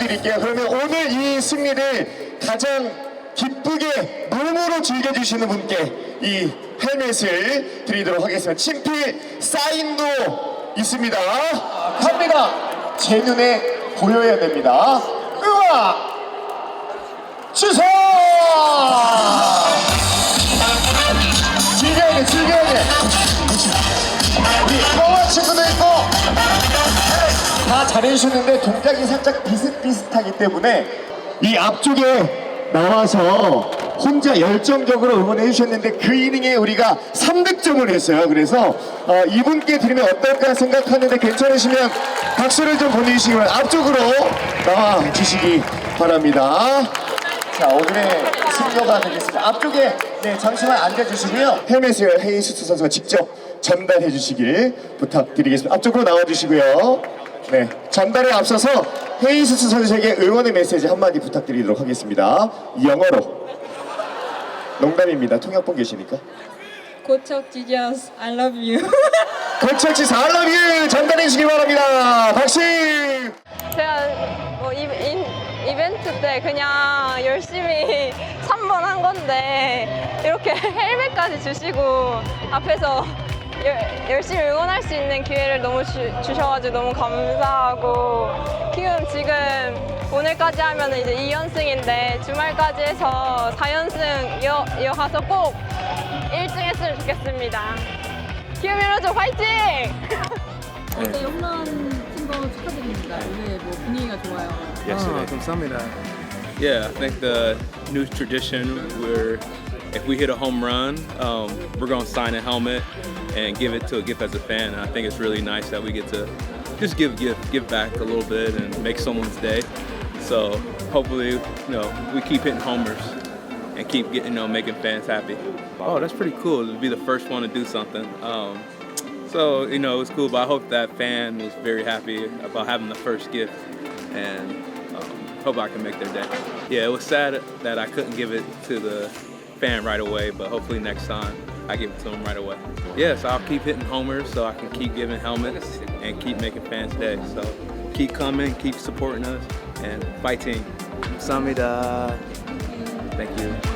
예, 그러면 오늘 이 승리를 가장 기쁘게 몸으로 즐겨주시는 분께 이 헬멧을 드리도록 하겠습니다. 친필 사인도 있습니다. 갑니다. 제 눈에 보여야 됩니다. 음악 주세요! 즐겨야 돼, 즐겨야 돼. 잘해주셨는데 동작이 살짝 비슷비슷하기 때문에 이 앞쪽에 나와서 혼자 열정적으로 응원해 주셨는데 그 이닝에 우리가 3득점을 했어요. 그래서 어, 이분께 드리면 어떨까 생각하는데 괜찮으시면 박수를 좀 보내주시기 바랍니다. 앞쪽으로 나와 주시기 바랍니다. 자 오늘의 승려가 되겠습니다. 앞쪽에 네 잠시만 앉아주시고요. 헬멧을 헤이스투 선수가 직접 전달해 주시길 부탁드리겠습니다. 앞쪽으로 나와 주시고요. 네 전달에 앞서서 헤이스투 선수에게 응원의 메시지 한마디 부탁드리도록 하겠습니다. 영어로 농담입니다. 통역본 계시니까. 고척 지저스 I love you. 고척시 살라뷰 전달해 주시기 바랍니다. 박수! 제가 뭐 이, 인- 이벤트 때 그냥 열심히 3번 한 건데 이렇게 헬멧까지 주시고 앞에서 열, 열심히 응원할 수 있는 기회를 너무 주, 주셔가지고 너무 감사하고 키움 지금 오늘까지 하면 이제 2연승인데 주말까지 해서 4연승 이어, 이어가서 꼭 1등 했으면 좋겠습니다. 키움 유로즈 화이팅! 어제 홈런 친거 축하드립니다. 오늘 뭐 분위기가 좋아요. yesterday. Yeah, I think the new tradition where if we hit a home run, um, we're gonna sign a helmet and give it to a gift as a fan. And I think it's really nice that we get to just give give give back a little bit and make someone's day. So hopefully, you know, we keep hitting homers and keep getting, you know, making fans happy. Oh, that's pretty cool to be the first one to do something. Um, so you know, it was cool, but I hope that fan was very happy about having the first gift, and um, hope I can make their day. Yeah, it was sad that I couldn't give it to the fan right away, but hopefully next time I give it to him right away. Yes, yeah, so I'll keep hitting homers so I can keep giving helmets and keep making fans day. So keep coming, keep supporting us, and fighting. Samida. Thank you.